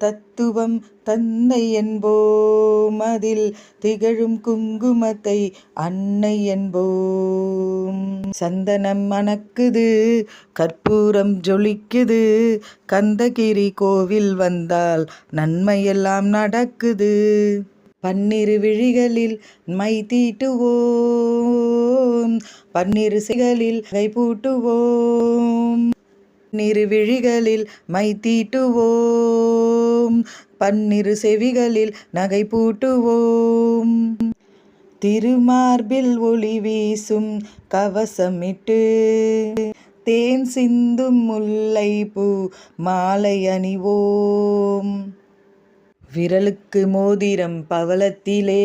தத்துவம் தந்தை என்போம் அதில் திகழும் குங்குமத்தை அன்னை என்போம். சந்தனம் மணக்குது கற்பூரம் ஜொலிக்குது கந்தகிரி கோவில் வந்தால் நன்மையெல்லாம் நடக்குது. பன்னிரு விழிகளில் மை தீட்டுவோம் பன்னிரு சிகளில் கை பூட்டுவோம். பன்னிரு விழிகளில் மை தீட்டுவோம். பன்னிரு செவிகளில் நகை பூட்டுவோம். திருமார்பில் ஒளி வீசும் கவசமிட்டு தேன் சிந்தும் முல்லை பூ மாலை அணிவோம். விரலுக்கு மோதிரம் பவளத்திலே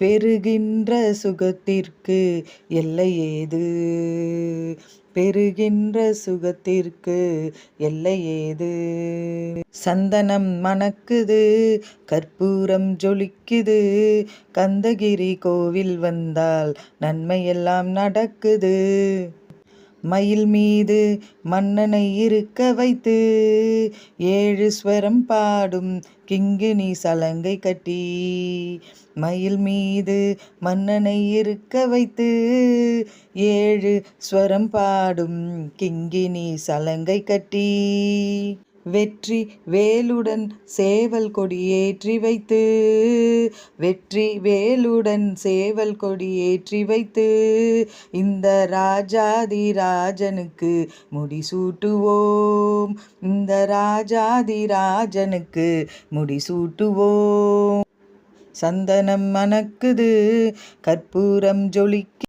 பெருகின்ற சுகத்திற்கு எல்லை ஏது பெருகின்ற சுகத்திற்கு எல்லை ஏது சந்தனம் மணக்குது கற்பூரம் ஜொலிக்குது. கந்தகிரி கோவில் வந்தால் நன்மையெல்லாம் நடக்குது. மயில் மீது மன்னனை இருக்க வைத்து ஏழு ஸ்வரம் பாடும் கிங்கினி சலங்கை கட்டி மயில் மீது மன்னனை இருக்க வைத்து ஏழு ஸ்வரம் பாடும் கிங்கினி சலங்கை கட்டி. வெற்றி வேலுடன் சேவல் கொடி ஏற்றி வைத்து வெற்றி வேலுடன் சேவல் கொடி ஏற்றி வைத்து இந்த ராஜாதி ராஜனுக்கு முடிசூட்டுவோம். இந்த ராஜாதி ராஜனுக்கு முடிசூட்டுவோம். சந்தனம் மணக்குது கற்பூரம் ஜொலிக்கு